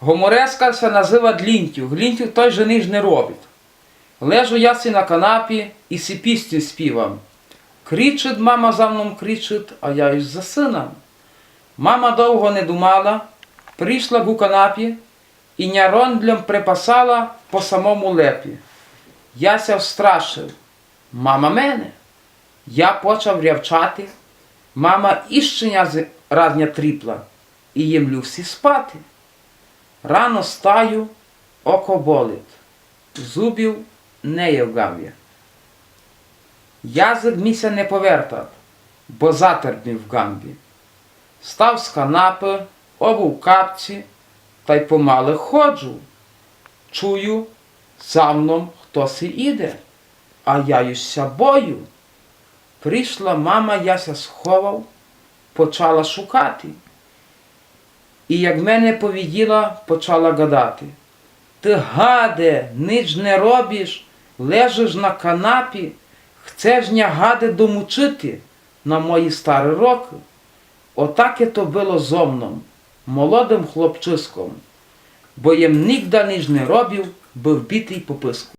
Гомореска се назива Длінтів. Глінтів той же ніж не робить. Лежу я си на канапі і си пісню співам. Кричить мама за мною кричить, а я із за сином. Мама довго не думала, прийшла к у канапі і нярондлям припасала по самому лепі. Яся встрашив. Мама мене. Я почав рявчати. Мама іщеня з разня тріпла, і їм всі спати. Рано стаю, око болить, зубів не гаві. Язик міся не повертав, бо затерпнів в гамбі. Став з канапи, обув капці, та й помале ходжу. Чую, за мною хтось іде, а я юся бою. Прийшла мама, яся сховав, почала шукати. І як мене повіділа, почала гадати. Ти гаде, ніч не робиш, лежиш на канапі, chcеш ня гаде домучити на мої старі роки. Отаке то було зо мною, молодим хлопчиском, бо їм нігда ніж не робив, був битий по писку.